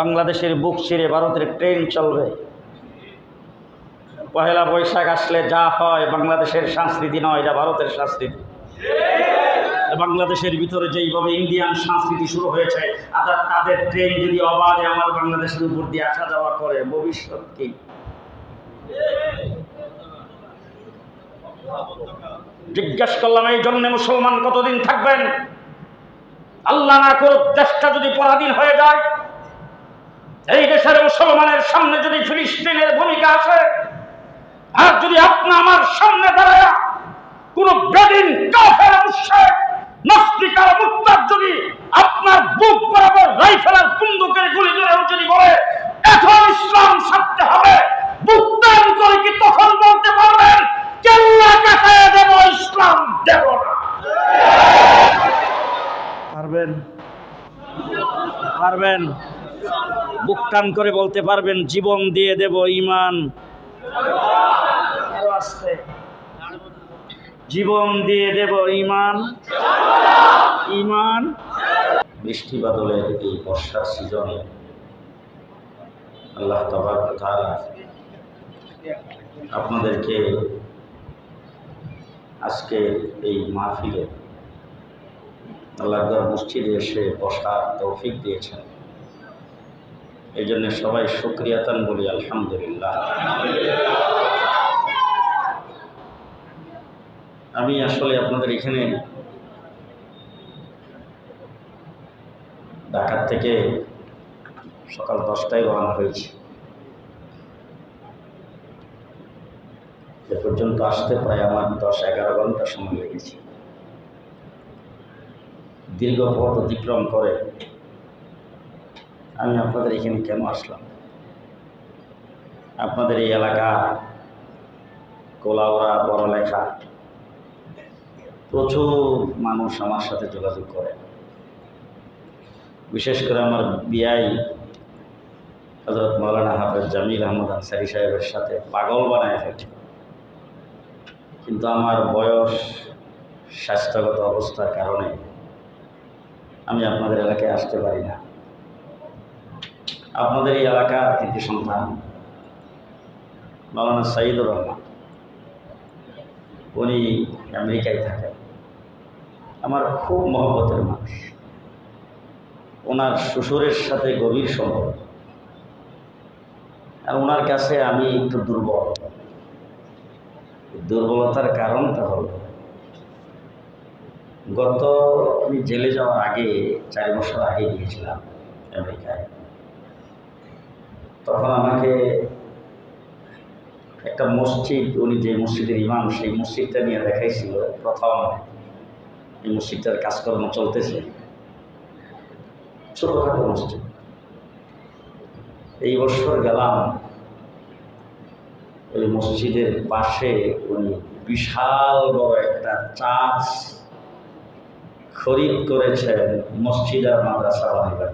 বাংলাদেশের বুক ছিঁড়ে ভারতের ট্রেন চলবে। পহেলা বৈশাখ আসলে যা হয়, বাংলাদেশের সংস্কৃতি নয়, এটা ভারতের সংস্কৃতি। বাংলাদেশের ভিতরে যেইভাবে ইন্ডিয়ান সংস্কৃতি শুরু হয়েছে, আর তাদের ট্রেন যদি অবাধে আমার বাংলাদেশের উপর দিয়ে আসা যাওয়া করে, ভবিষ্যৎ কি? জিজ্ঞেস করলাম, এই জন্য মুসলমান কতদিন থাকবেন? আল্লাহ না করুক, দেশটা যদি পরাধীন হয়ে যায় দেশের মুসলমানের সামনে যদি ফিলিস্তিনের ভূমিকা আসে, আর যদি আপনি আমার সামনে দাঁড়ায় কোন বেদিন কাফের মুশরিক নাস্তিকার মুক্তার যদি আপনার বুক বরাবর রাইফেলের বন্দুকের গুলি ধরে যদি বলে, এখন ইসলাম ছাড়তে হবে বুক টান করে কি তখন বলতে পারবেন? কেল্লা কাটায় দেব, ইসলাম দেব না। পারবেন? পারবেন? বুক টান করে বলতে পারবেন, জীবন দিয়ে দেব ইমান। জীবন দিয়ে দেব ইমান। ইমান। বৃষ্টি বাদলের এই বর্ষার সিজনে আল্লাহ তবার আপনাদেরকে আজকে এই মাহফিলে আল্লাহর মসজিদে এসে বসার তৌফিক দিয়েছেন। এই জন্য সবাই শুক্রিয়াতান বলি আলহামদুলিল্লাহ। আমি আসলে আপনাদের এখানে ঢাকার থেকে সকাল দশটায় রওনা হয়েছি। এ পর্যন্ত আসতে প্রায় আমার দশ এগারো ঘণ্টা সময় লেগেছে। দীর্ঘ পথ অতিক্রম করে আমি আপনাদের এখানে কেন আসলাম? আপনাদের এই এলাকা কোলাওড়া বড়লেখা, প্রচুর মানুষ আমার সাথে যোগাযোগ করে। বিশেষ করে আমার বিআই হজরত মৌলানা হাফেজ জামিল আহমদ আনসারি সাহেবের সাথে পাগল বানায় ফেলছে কিন্তু আমার বয়স স্বাস্থ্যগত অবস্থার কারণে আমি আপনাদের এলাকায় আসতে পারি না। আপনাদের এই এলাকার কৃতি সন্তান মৌলানা সাইদুর রহমান। উনি আমেরিকায় থাকেন। আমার খুব মহব্বতের মানুষ। ওনার শ্বশুরের সাথে গভীর সম্পর্ক। আর ওনার কাছে আমি একটু দুর্বল। দুর্বলতার কারণটা হলো, গত আমি জেলে যাওয়ার আগে, চার বছর আগে গিয়েছিলাম আমেরিকায়। তখন আমাকে একটা মসজিদ, উনি যে মসজিদের ইমাম, সেই মসজিদটা নিয়ে দেখাইছিল প্রথম এই মসজিদটার কাজকর্ম চলতেছে। ছোটোখাটো মসজিদ। এই বছর গেলাম, ওই মসজিদের পাশে উনি বিশাল বড় একটা চার্চ খরিদ করেছেন মসজিদ আর মাদ্রাসা বানাইবার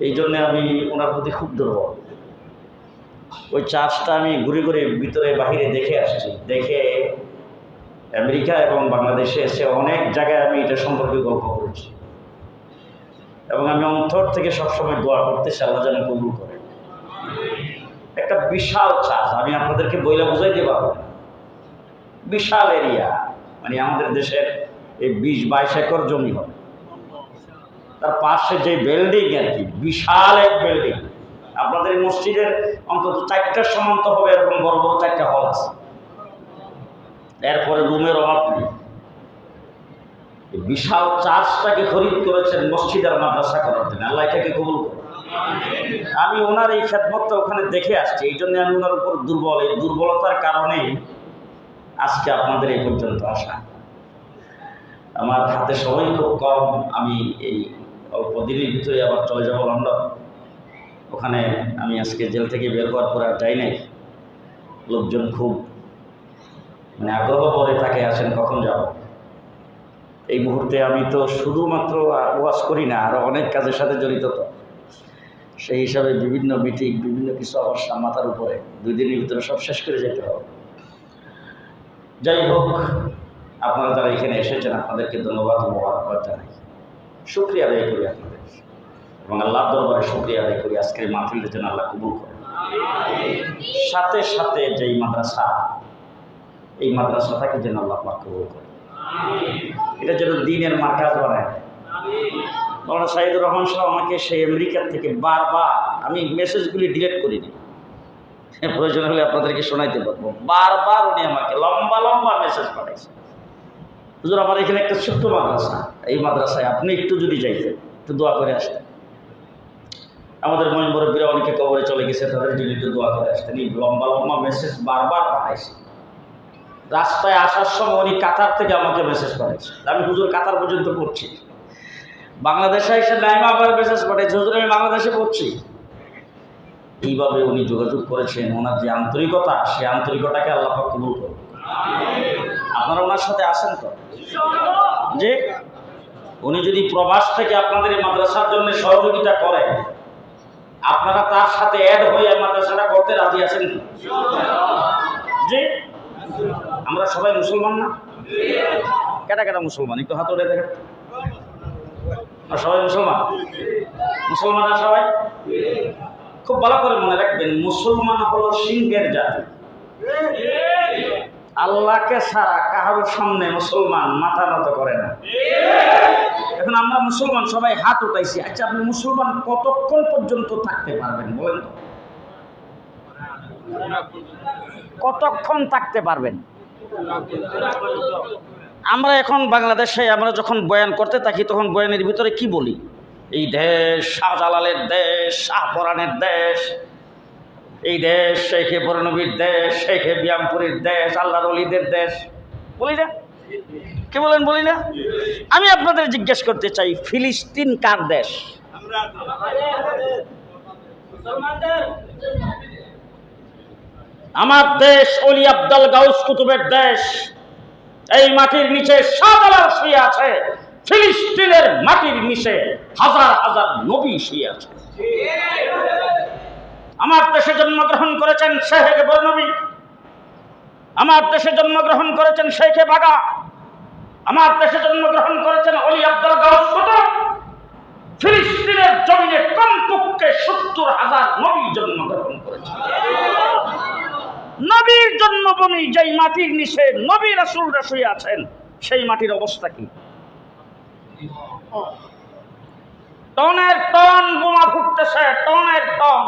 এই জন্যে আমি ওনার প্রতি খুব দুর্বল। ওই চার্চটা আমি ঘুরে ঘুরে ভিতরে বাহিরে দেখে আসছি। দেখে আমেরিকা এবং বাংলাদেশে এসে অনেক জায়গায় আমি এটা সম্পর্কে গল্প করেছি। এবং আমি অন্তর থেকে সবসময় দোয়া করতেছি, আল্লাহ যেন কবুল করে। একটা বিশাল চার্চ, আমি আপনাদেরকে বইলে বুঝাইতে পারব। বিশাল এরিয়া মানে আমাদের দেশের এই বিশ বাইশ একর জমি হবে। তার পাশে যে বিল্ডিং আর কি, বিশাল এক বিল্ডিং আপনাদের মসজিদের অন্তত চারটার সমান্ত হবে, এরকম বড় বড় চারটা হল আছে। এরপরে রুমের অভাব নেই। বিশাল চার্চটাকে খরিদ করেছেন মসজিদ আর মাদ্রাসা করার জন্য। আল্লাহ এটাকে কবুল আমি ওনার এই খেদমতটা ওখানে দেখে আসছি, এই জন্য আমি ওনার উপর দুর্বল। এই দুর্বলতার কারণেই আজকে আপনাদের এই পর্যন্ত আসা। আমার হাতে সময় খুব কম, আমি এই অল্প দিনের ভিতরে আবার চলে যাব লন্ডন। ওখানে আমি আজকে জেল থেকে বের হওয়ার পরে আর যাই নাই। লোকজন খুব মানে আগ্রহ করে তাকে আসেন, কখন যাব? এই মুহূর্তে আমি তো শুধুমাত্র ওয়াজ করি না আরও অনেক কাজের সাথে জড়িত তো। সেই হিসাবে বিভিন্ন মিটিং, বিভিন্ন কিছু সা- মাথার উপরে। দুই দিনের ভিতরে সব শেষ করে যেতে হবে। যাই হোক, আপনারা যারা এখানে এসেছেন, আপনাদেরকে ধন্যবাদ, মোবারকবাদ জানাই। শুক্রিয়া আদায় করি আপনাদের। এবং আল্লাহ দরবারে শুক্রিয়া আদায় করি, আজকের মাহফিলটা যেন আল্লাহ কবুল করে সাথে সাথে যেই মাদ্রাসা, এই মাদ্রাসাটাকে যেন আল্লাহ পাক কবুল করে। এটা যেন দিনের মার্কাজ বানায়। মৌলানা সাইদুর রহমান সাহেব আমাকে সেই আমেরিকার থেকে বারবার, আমি মেসেজগুলি ডিলিট করিনি। প্রয়োজন হলে আপনাদেরকে শোনাইতে পারব। বারবার উনি আমাকে লম্বা লম্বা মেসেজ পাঠাইছে হুজুর, আমার এখানে একটা ছোট্ট মাদ্রাসা। এই মাদ্রাসায় আপনি একটু যদি যাইতেন, একটু দোয়া করে আসতেন। আমাদের মহিম মুরব্বীরা অনেকে কবরে চলে গেছে, তাদের জন্য একটু দোয়া করে আসতেন। এই লম্বা লম্বা মেসেজ বারবার পাঠাইছে। রাস্তায় আসার সময় উনি কাতার থেকে আমাকে মেসেজ পাঠাইছে। আমি হুজুর, কাতার পর্যন্ত পড়ছি। বাংলাদেশে এসে নাইমা আবার মেসেজ পাঠাইছে, হুজুর, আমি বাংলাদেশে পড়ছি। এইভাবে উনি যোগাযোগ করেছেন। ওনার যে আন্তরিকতা সেই আন্তরিকতাকে আল্লাহ কবুল করুন আপনারা ওনার সাথে আসেন তো? যে উনি যদি প্রবাস থেকে আপনাদের এই মাদ্রাসার জন্য সহযোগিতা করেন আপনারা তার সাথে অ্যাড হয়ে মাদ্রাসাটা করতে রাজি আছেন? যে আমরা সবাই মুসলমান না? কেটা কেটা মুসলমান? একটু হাত উঠে দেখেন। সবাই মুসলমান? মুসলমানরা সবাই? খুব ভালো করে মনে রাখবেন মুসলমান হলো সিংহের জাতি। আল্লাহকে ছাড়া কাহারোর সামনে মুসলমান মাথা নত করে না। এখন আমরা মুসলমান সবাই হাত উঠাইছি। আচ্ছা আপনি মুসলমান কতক্ষণ পর্যন্ত থাকতে পারবেন বলেন তো? কতক্ষণ থাকতে পারবেন? আমরা এখন বাংলাদেশে আমরা যখন বয়ান করতে থাকি, তখন বয়ানের ভিতরে কি বলি? এই দেশ, শাহজালালের দেশ, শাহপরানের দেশ এই দেশ শেখে বরনবীর দেশ শেখে বিয়ামপুরীর দেশ, আল্লাহর অলিদের দেশ। বলি না? কে বলেন, বলি না? আমি আপনাদের জিজ্ঞেস করতে চাই, ফিলিস্তিন কার দেশ? আমার দেশ অলি আব্দাল গাউস কুতুবের দেশ। এই মাটির নিচে সাদালাল শুয়ে আছে। ফিলিস্তিনের মাটির নিচে হাজার হাজার নবী শুয়ে আছে। আমার দেশে জন্মগ্রহণ করেছেন শেখে বরনবী। আমার দেশে জন্মগ্রহণ করেছেন শেখে বাগা। আমার দেশে জন্মগ্রহণ করেছেন অলি আব্দুল ফিলিস্তিনের জমিনে কমপক্ষে সত্তর হাজার নবী জন্মগ্রহণ করেছেন। নবীর জন্মভূমি যেই মাটির নিচে নবী রাসুল শুয়ে আছেন, সেই মাটির অবস্থা কি? টনের টন বোমা ফুটতেছে, টনের টন।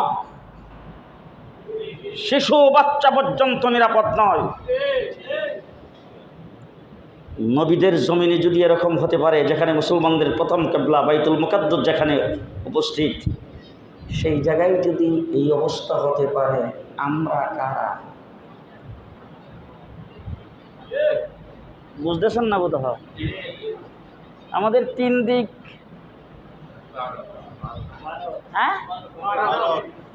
শিশু বাচ্চা পর্যন্ত নিরাপদ নয়। নবীদের জমিনে যদি এরকম হতে পারে, যেখানে মুসলমানদের প্রথম কেবলা বাইতুল মুকাদ্দর যেখানে উপস্থিত, সেই জায়গায় যদি এই অবস্থা হতে পারে, আমরা কারা? বুঝতেছেন না বোধ আমাদের তিন দিক। হ্যাঁ?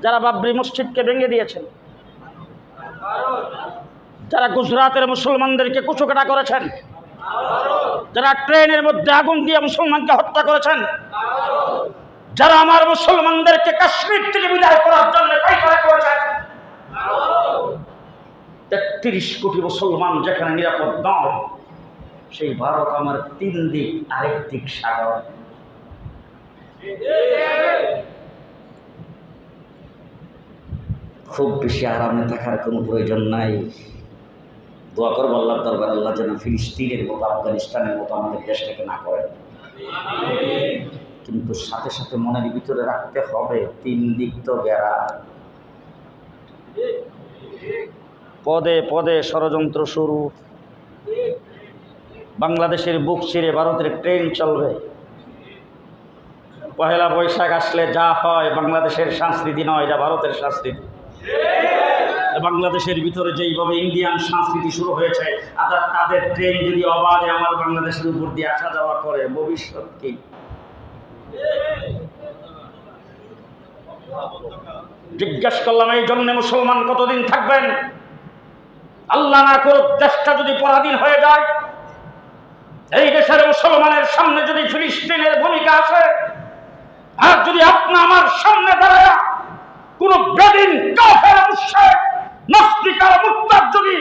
যারা বাবরি মসজিদকে ভেঙে দিয়েছেন। যারা গুজরাতের মুসলমানদেরকে কুচুকাটা করেছেন, যারা ট্রেনের মধ্যে আগুন দিয়ে মুসলমানকে হত্যা করেছেন, যারা আমার মুসলমানদেরকে কাশ্মীর থেকে বিদায় করার জন্য তেত্রিশ কোটি মুসলমান যেখানে নিরাপদ নয়, সেই ভারত আমার তিন দিক, আরেক দিক সাগর। খুব বেশি আরামে থাকার কোনো প্রয়োজন নাই। দোয়া করব আল্লাহ দরবার আল্লাহ যেন ফিলিস্তিনের মতো, আফগানিস্তানের মতো আমাদের দেশটাকে না করে। কিন্তু সাথে সাথে মনের ভিতরে রাখতে হবে, তিন দিক তো গেরা। পদে পদে ষড়যন্ত্র শুরু। বাংলাদেশের বুক ছিঁড়ে ভারতের ট্রেন চলবে। পহেলা বৈশাখ আসলে যা হয়, বাংলাদেশের সংস্কৃতি নয়, এটা ভারতের সংস্কৃতি। বাংলাদেশের ভিতরে যেইভাবে ইন্ডিয়ান সংস্কৃতি শুরু হয়েছে, আর তাদের ট্রেন যদি অবাধে আমার বাংলাদেশের উপর দিয়ে আসা যাওয়া করে, ভবিষ্যৎ কি? জিজ্ঞাসা করলাম, এই জন্য মুসলমান কতদিন থাকবেন? আল্লাহ না করুক, দেশটা যদি পরাধীন হয়ে যায়, এই দেশের মুসলমানের সামনে যদি ফিলিস্তিনের ভূমিকা আসে, আর যদি আপনি আমার সামনে দাঁড়ায় কোন বেদিন কাফের মুশরিক নাস্তিকার মুক্তার যদি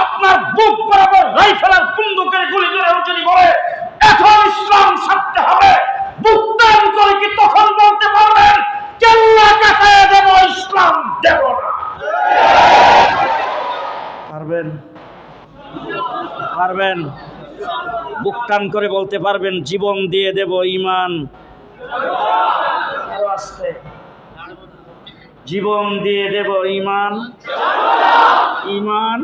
আপনার বুক বরাবর রাইফেলের বন্দুকের গুলি ধরে যদি বলে, এখন ইসলাম ছাড়তে হবে। বুকটান করে কি তখন বলতে পারবেন? কেল্লা কাটায় দেব, ইসলাম দেব না। পারবেন? পারবেন? বুক টান করে বলতে পারবেন, জীবন দিয়ে দেব ইমান। আস্তে। জীবন দিয়ে দেব ইমান। ইমান।